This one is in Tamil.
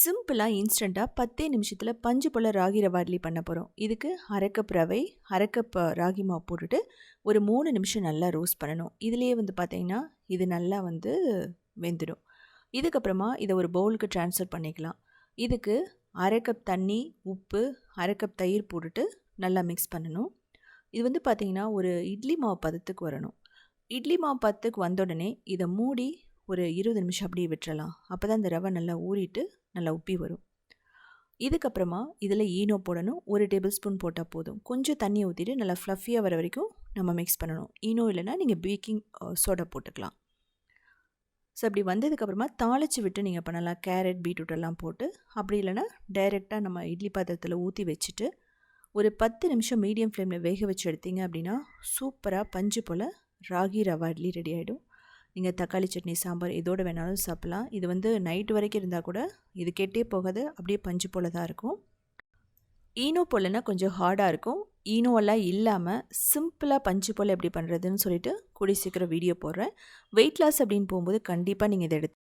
சிம்பிளாக இன்ஸ்டண்ட்டாக பத்தே நிமிஷத்தில் பஞ்சு போல் ராகி ரவா இட்லி பண்ண போகிறோம் இதுக்கு அரை கப் ரவை அரைக்கப் ராகி மாவு போட்டுட்டு ஒரு மூணு நிமிஷம் நல்லா ரோஸ்ட் பண்ணணும். இதுலேயே வந்து பார்த்திங்கன்னா இது நல்லா வந்து வெந்துடும். இதுக்கப்புறமா இதை ஒரு பவுலுக்கு ட்ரான்ஸ்ஃபர் பண்ணிக்கலாம். இதுக்கு அரை கப் தண்ணி உப்பு அரை கப் தயிர் போட்டுட்டு நல்லா மிக்ஸ் பண்ணணும். இது வந்து பார்த்திங்கன்னா ஒரு இட்லி மாவு பதத்துக்கு வரணும். இட்லி மாவு பதத்துக்கு வந்த உடனே இதை மூடி ஒரு இருபது நிமிஷம் அப்படியே விட்டுறலாம். அப்போ தான் இந்த ரவை நல்லா ஊறிட்டு நல்லா உப்பி வரும். இதுக்கப்புறமா இதில் ஈனோ போடணும். ஒரு டேபிள் ஸ்பூன் போட்டால் போதும். கொஞ்சம் தண்ணியை ஊற்றிட்டு நல்லா ஃப்ளஃபியாக வர வரைக்கும் நம்ம மிக்ஸ் பண்ணணும். ஈனோ இல்லைன்னா நீங்கள் பேக்கிங் சோடா போட்டுக்கலாம். ஸோ அப்படி வந்ததுக்கப்புறமா தாளித்து விட்டு நீங்கள் பண்ணலாம். கேரட் பீட்ரூட் எல்லாம் போட்டு அப்படி இல்லைன்னா டைரெக்டாக நம்ம இட்லி பாத்திரத்தில் ஊற்றி வச்சுட்டு ஒரு பத்து நிமிஷம் மீடியம் ஃப்ளேமில் வேக வச்சு எடுத்தீங்க அப்படின்னா சூப்பராக பஞ்சு போல் ராகி ரவா இட்லி ரெடி ஆகிடும் நீங்கள் தக்காளி சட்னி சாம்பார் இதோடு வேணாலும் சாப்பிட்லாம். இது வந்து நைட்டு வரைக்கும் இருந்தால் கூட இது கெட்டே போகாது. அப்படியே பஞ்சு போல் தான் இருக்கும். ஈனோ போலன்னா கொஞ்சம் ஹார்டாக இருக்கும். ஈனோவெல்லாம் இல்லாமல் சிம்பிளாக பஞ்சு போல் எப்படி பண்ணுறதுன்னு சொல்லிட்டு கூடி சீக்கிரம் வீடியோ போடுறேன். வெயிட் லாஸ் அப்படின்னு போகும்போது கண்டிப்பாக நீங்கள் இதை எடுத்து